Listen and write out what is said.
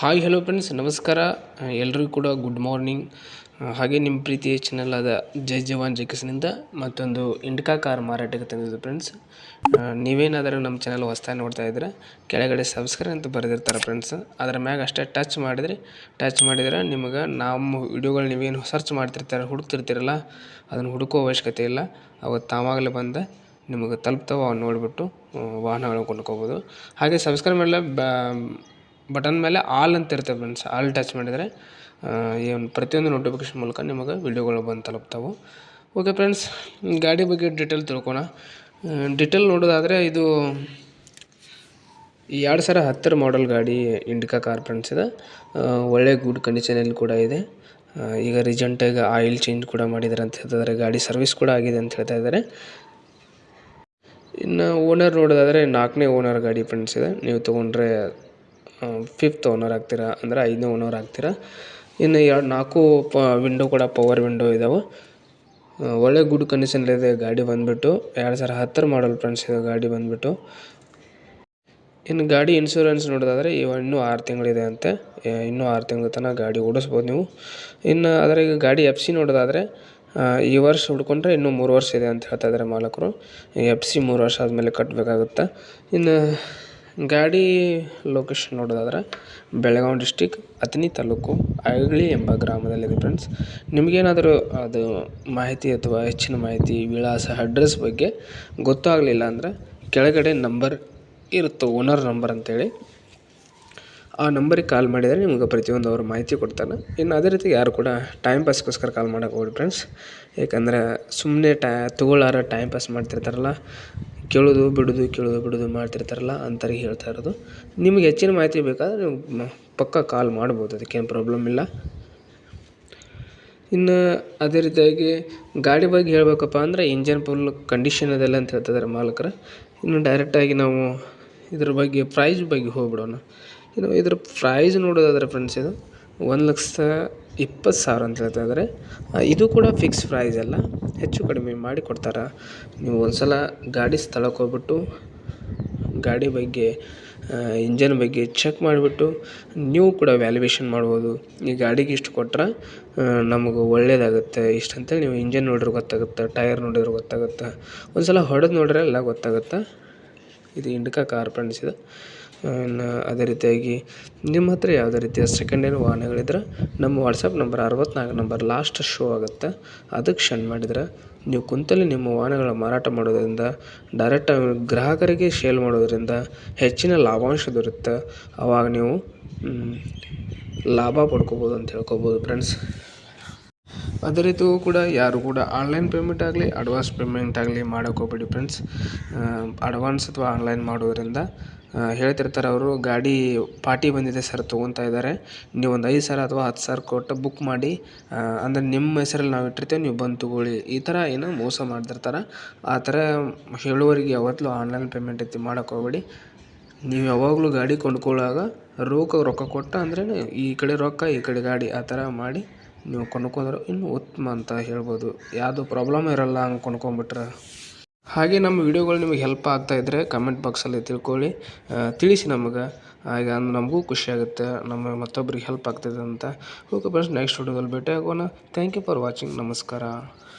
Hi hello friends ನಮಸ್ಕಾರ. ಎಲ್ಲರಿಗೂ ಕೂಡ ಗುಡ್ ಮಾರ್ನಿಂಗ್ ಹಾಗೆ ನಿಮ್ಮ ಪ್ರೀತಿಯ ಚಾನಲ್ ಆದ ಜೈ ಜವಾನ್ ಜೈ ಮತ್ತೊಂದು ಇಂಡಿಕಾ ಕಾರ್ ಮಾರಾಟಕ್ಕೆ ತಂದಿದ್ದು ಫ್ರೆಂಡ್ಸ್ ನೀವೇನಾದರೂ ನಮ್ಮ ಚಾನಲ್ ಹೊಸ್ದಾಗಿ ನೋಡ್ತಾ ಇದ್ದರೆ, ಕೆಳಗಡೆ ಸಬ್ಸ್ಕ್ರೈಬ್ ಅಂತ ಬರೆದಿರ್ತಾರೆ ಫ್ರೆಂಡ್ಸ್ ಅದರ ಮ್ಯಾಗ ಅಷ್ಟೇ ಟಚ್ ಮಾಡಿದರೆ ಟಚ್ ಮಾಡಿದ್ರೆ ನಿಮಗೆ ನಮ್ಮ ವಿಡಿಯೋಗಳು ನೀವೇನು ಸರ್ಚ್ ಮಾಡ್ತಿರ್ತಾರೆ, ಹುಡುಕ್ತಿರ್ತೀರಲ್ಲ, ಅದನ್ನು ಹುಡುಕೋ ಅವಶ್ಯಕತೆ ಇಲ್ಲ. ಅವತ್ತು ತಾವಾಗಲೇ ಬಂದು ನಿಮಗೆ ತಲುಪ್ತಾವ ನೋಡಿಬಿಟ್ಟು ವಾಹನಗಳನ್ನು ಕೊಂಡ್ಕೋಬೋದು. ಹಾಗೆ ಸಬ್ಸ್ಕ್ರೈಬ್ ಮಾಡಲ ಬಟನ್ ಮೇಲೆ ಆಲ್ ಅಂತ ಇರುತ್ತೆ ಫ್ರೆಂಡ್ಸ್ ಆಲ್ ಟಚ್ ಮಾಡಿದರೆ ಏನು ಪ್ರತಿಯೊಂದು ನೋಟಿಫಿಕೇಶನ್ ಮೂಲಕ ನಿಮಗೆ ವಿಡಿಯೋಗಳು ಬಂದು ತಲುಪ್ತಾವೆ. ಓಕೆ ಫ್ರೆಂಡ್ಸ್ ಗಾಡಿ ಬಗ್ಗೆ ಡಿಟೇಲ್ ತಿಳ್ಕೊಣ. ಡಿಟೇಲ್ ನೋಡೋದಾದರೆ ಇದು ಎರಡು ಸಾವಿರ ಹತ್ತರ ಮಾಡೆಲ್ ಗಾಡಿ ಇಂಡಿಕಾ ಕಾರ್ ಫ್ರೆಂಡ್ಸ್ ಇದೆ. ಒಳ್ಳೆ ಗುಡ್ ಕಂಡೀಷನಲ್ಲಿ ಕೂಡ ಇದೆ. ಈಗ ರೀಸೆಂಟಾಗಿ ಆಯಿಲ್ ಚೇಂಜ್ ಕೂಡ ಮಾಡಿದ್ದಾರೆ ಅಂತ ಹೇಳ್ತಿದ್ದಾರೆ ಗಾಡಿ ಸರ್ವಿಸ್ ಕೂಡ ಆಗಿದೆ ಅಂತ ಹೇಳ್ತಾ ಇದ್ದಾರೆ ಇನ್ನು ಓನರ್ ನೋಡೋದಾದರೆ ನಾಲ್ಕನೇ ಓನರ್ ಗಾಡಿ ಫ್ರೆಂಡ್ಸ್ ಇದೆ. ನೀವು ತೊಗೊಂಡ್ರೆ ಫಿಫ್ತ್ ಓನರ್ ಆಗ್ತೀರ ಅಂದರೆ ಐದನೇ ಓನರ್ ಆಗ್ತೀರಾ? ಇನ್ನು ಎರಡು ನಾಲ್ಕು ಪ ವಿಂಡೋ ಕೂಡ ಪವರ್ ವಿಂಡೋ ಇದಾವೆ. ಒಳ್ಳೆ ಗುಡ್ ಕಂಡೀಷನಲ್ಲಿದೆ ಗಾಡಿ ಬಂದುಬಿಟ್ಟು. ಎರಡು ಸಾವಿರ ಹತ್ತರ ಮಾಡಲ್ ಫ್ರೆಂಡ್ಸ್ ಇದೆ ಗಾಡಿ ಬಂದುಬಿಟ್ಟು. ಇನ್ನು ಗಾಡಿ ಇನ್ಶೂರೆನ್ಸ್ ನೋಡೋದಾದರೆ ಇವ ಇನ್ನೂ ಆರು ತಿಂಗಳಿದೆ ಅಂತೆ. ಇನ್ನೂ ಆರು ತಿಂಗಳ ತನಕ ಗಾಡಿ ಓಡಿಸ್ಬೋದು ನೀವು. ಇನ್ನು ಆದರೆ ಈಗ ಗಾಡಿ ಎಫ್ ಸಿ ನೋಡೋದಾದರೆ ಈ ವರ್ಷ ಹುಡ್ಕೊಂಡ್ರೆ ಇನ್ನೂ ಮೂರು ವರ್ಷ ಇದೆ ಅಂತ ಹೇಳ್ತಾ ಇದ್ದಾರೆ ಮಾಲಕರು. ಎಫ್ ಸಿ ಮೂರು ವರ್ಷ ಆದಮೇಲೆ ಕಟ್ಟಬೇಕಾಗುತ್ತೆ ಇನ್ನು ಗಾಡಿ ಲೊಕೇಶನ್ ನೋಡೋದಾದ್ರೆ ಬೆಳಗಾವಿ ಡಿಸ್ಟಿಕ್ ಅಥಣಿ ತಾಲೂಕು ಐಗಳಿ ಎಂಬ ಗ್ರಾಮದಲ್ಲಿದೆ ಫ್ರೆಂಡ್ಸ್ ನಿಮಗೇನಾದರೂ ಅದು ಮಾಹಿತಿ ಅಥವಾ ಹೆಚ್ಚಿನ ಮಾಹಿತಿ, ವಿಳಾಸ ಅಡ್ರೆಸ್ ಬಗ್ಗೆ ಗೊತ್ತಾಗಲಿಲ್ಲ ಅಂದರೆ ಕೆಳಗಡೆ ನಂಬರ್ ಇರುತ್ತೆ ಓನರ್ ನಂಬರ್ ಅಂತೇಳಿ. ಆ ನಂಬರಿಗೆ ಕಾಲ್ ಮಾಡಿದರೆ ನಿಮ್ಗೆ ಪ್ರತಿಯೊಂದು ಅವರು ಮಾಹಿತಿ ಕೊಡ್ತಾರೆ. ಇನ್ನು ಅದೇ ರೀತಿ ಯಾರು ಕೂಡ ಟೈಮ್ ಪಾಸ್ಗೋಸ್ಕರ ಕಾಲ್ ಮಾಡೋಕೆ ಹೋಗಿ ಫ್ರೆಂಡ್ಸ್ ಯಾಕಂದ್ರೆ ಸುಮ್ಮನೆ ಟೈ ತಗೊಳ್ಳಾರ ಟೈಮ್ ಪಾಸ್ ಮಾಡ್ತಿರ್ತಾರಲ್ಲ ಕೇಳೋದು, ಬಿಡೋದು ಕೇಳೋದು, ಬಿಡೋದು ಮಾಡ್ತಿರ್ತಾರಲ್ಲ ಅಂಥವ್ರಿಗೆ ಹೇಳ್ತಾ ಇರೋದು. ನಿಮಗೆ ಹೆಚ್ಚಿನ ಮಾಹಿತಿ ಬೇಕಾದರೆ ನೀವು ಪಕ್ಕ ಕಾಲ್ ಮಾಡ್ಬೋದು ಅದಕ್ಕೇನು ಪ್ರಾಬ್ಲಮ್ ಇಲ್ಲ. ಇನ್ನು ಅದೇ ರೀತಿಯಾಗಿ ಗಾಡಿ ಬಗ್ಗೆ ಹೇಳಬೇಕಪ್ಪ ಅಂದರೆ ಇಂಜನ್ ಫುಲ್ ಕಂಡೀಷನ್ ಅದೆಲ್ಲ ಅಂತ ಹೇಳ್ತಿದ್ದಾರೆ ಮಾಲಕರು. ಇನ್ನು ಡೈರೆಕ್ಟಾಗಿ ನಾವು ಇದ್ರ ಬಗ್ಗೆ ಪ್ರೈಸ್ ಬಗ್ಗೆ ಹೋಗ್ಬಿಡೋಣ. ಇನ್ನು ಇದ್ರ ಪ್ರೈಸ್ ನೋಡೋದಾದರೆ ಫ್ರೆಂಡ್ಸ್ ಇದು. ಒಂದು ಲಕ್ಷದ ಇಪ್ಪತ್ತು ಸಾವಿರ ಅಂತ ಹೇಳ್ತಾ ಇದು ಕೂಡ ಫಿಕ್ಸ್ ಪ್ರೈಸ್ ಅಲ್ಲ. ಹೆಚ್ಚು ಕಡಿಮೆ ಮಾಡಿ ಕೊಡ್ತಾರೆ? ನೀವು ಒಂದು ಸಲ ಗಾಡಿ ಸ್ಥಳಕ್ಕೆ ಹೋಗ್ಬಿಟ್ಟು, ಗಾಡಿ ಬಗ್ಗೆ ಇಂಜನ್ ಬಗ್ಗೆ ಚೆಕ್ ಮಾಡಿಬಿಟ್ಟು, ನೀವು ಕೂಡ ವ್ಯಾಲ್ಯುವೇಷನ್ ಮಾಡ್ಬೋದು. ಈ ಗಾಡಿಗೆ ಇಷ್ಟು ಕೊಟ್ಟರೆ ನಮಗೆ ಒಳ್ಳೇದಾಗುತ್ತೆ. ಇಷ್ಟು ಅಂತೇಳಿ ನೀವು ಇಂಜನ್ ನೋಡಿದ್ರೆ ಗೊತ್ತಾಗುತ್ತೆ ಟೈರ್ ನೋಡಿದ್ರೆ ಗೊತ್ತಾಗುತ್ತೆ. ಒಂದು ಸಲ ಹೊಡೆದು ನೋಡಿದ್ರೆ ಎಲ್ಲ ಗೊತ್ತಾಗುತ್ತೆ? ಇದು ಇಂಡಿಕಾ ಕಾರ್ ಫ್ರೆಂಡ್ಸ್ ಇದು. ಇನ್ನು ಅದೇ ರೀತಿಯಾಗಿ ನಿಮ್ಮ ಹತ್ರ ಯಾವುದೇ ರೀತಿಯ ಸೆಕೆಂಡ್ ಹ್ಯಾಂಡ್ ವಾಹನಗಳಿದ್ರೆ ನಮ್ಮ ವಾಟ್ಸಪ್ ನಂಬರ್ ಅರವತ್ನಾಲ್ಕು ನಂಬರ್ ಲಾಸ್ಟ್ ಶೋ ಆಗುತ್ತೆ. ಅದಕ್ಕೆ ಶೆಂಡ್ ಮಾಡಿದ್ರೆ ನೀವು ಕುಂತಲ್ಲಿ ನಿಮ್ಮ ವಾಹನಗಳ ಮಾರಾಟ ಮಾಡೋದರಿಂದ ಡೈರೆಕ್ಟ್ ಗ್ರಾಹಕರಿಗೆ ಶೇಲ್ ಮಾಡೋದರಿಂದ ಹೆಚ್ಚಿನ ಲಾಭಾಂಶ ದೊರೆಯುತ್ತೆ ಆವಾಗ ನೀವು ಲಾಭ ಪಡ್ಕೋಬೋದು ಅಂತ ಹೇಳ್ಕೊಬೋದು ಫ್ರೆಂಡ್ಸ್ ಅದೇ ರೀತಿ ಕೂಡ ಯಾರು ಕೂಡ ಆನ್ಲೈನ್ ಪೇಮೆಂಟ್ ಆಗಲಿ ಅಡ್ವಾನ್ಸ್ ಪೇಮೆಂಟ್ ಆಗಲಿ ಮಾಡೋಕೆ ಹೋಗ್ಬೇಡಿ ಫ್ರೆಂಡ್ಸ್ ಅಡ್ವಾನ್ಸ್ ಅಥವಾ ಆನ್ಲೈನ್ ಮಾಡೋದ್ರಿಂದ ಹೇಳ್ತಿರ್ತಾರೆ ಅವರು, ಗಾಡಿ ಪಾರ್ಟಿ ಬಂದಿದೆ ಸರ್ ತೊಗೊತಾ ಇದ್ದಾರೆ. ನೀವು ಒಂದು ಐದು ಸಾವಿರ ಅಥವಾ ಹತ್ತು ಸಾವಿರ ಕೊಟ್ಟು ಬುಕ್ ಮಾಡಿ ಅಂದರೆ ನಿಮ್ಮ ಹೆಸರಲ್ಲಿ ನಾವು ಇಟ್ಟಿರ್ತೇವೆ, ನೀವು ಬಂದು ತೊಗೊಳ್ಳಿ. ಈ ಥರ ಏನೋ ಮೋಸ ಮಾಡ್ತಿರ್ತಾರೆ. ಆ ಥರ ಹೇಳುವವರಿಗೆ ಯಾವತ್ತೂ ಆನ್ಲೈನ್ ಪೇಮೆಂಟ್ ಐತಿ ಮಾಡೋಕೆ ಹೋಗ್ಬೇಡಿ ನೀವು ಯಾವಾಗಲೂ ಗಾಡಿ ಕೊಂಡ್ಕೊಳ್ಳುವಾಗ ರೋಕ ರೊಕ್ಕ ಕೊಟ್ಟ ಅಂದ್ರೆ ಈ ಕಡೆ ರೊಕ್ಕ, ಈ ಕಡೆ ಗಾಡಿ ಆ ಥರ ಮಾಡಿ ನೀವು ಕೊಂಡ್ಕೊಂಡ್ರೆ ಇನ್ನೂ ಉತ್ತಮ ಅಂತ ಹೇಳ್ಬೋದು. ಯಾವುದು ಪ್ರಾಬ್ಲಮ್ ಇರೋಲ್ಲ ಹಂಗೆ ಕೊಂಡ್ಕೊಂಬಿಟ್ರೆ ಹಾಗೆ ನಮ್ಮ ವಿಡಿಯೋಗಳು ನಿಮಗೆ ಹೆಲ್ಪ್ ಆಗ್ತಾಯಿದ್ರೆ ಕಮೆಂಟ್ ಬಾಕ್ಸಲ್ಲಿ ತಿಳ್ಕೊಳ್ಳಿ. ತಿಳಿಸಿ ನಮಗೆ. ಆಗ ನಮಗೂ ಖುಷಿಯಾಗುತ್ತೆ ನಮ್ಮ ಮತ್ತೊಬ್ರಿಗೆ ಹೆಲ್ಪ್ ಆಗ್ತದೆ ಅಂತ. ಓಕೆ ಫ್ರೆಂಡ್ಸ್ ನೆಕ್ಸ್ಟ್ ವಿಡಿಯೋದಲ್ಲಿ ಭೇಟಿ ಆಗೋಣ ಥ್ಯಾಂಕ್ ಯು ಫಾರ್ ವಾಚಿಂಗ್ ನಮಸ್ಕಾರ.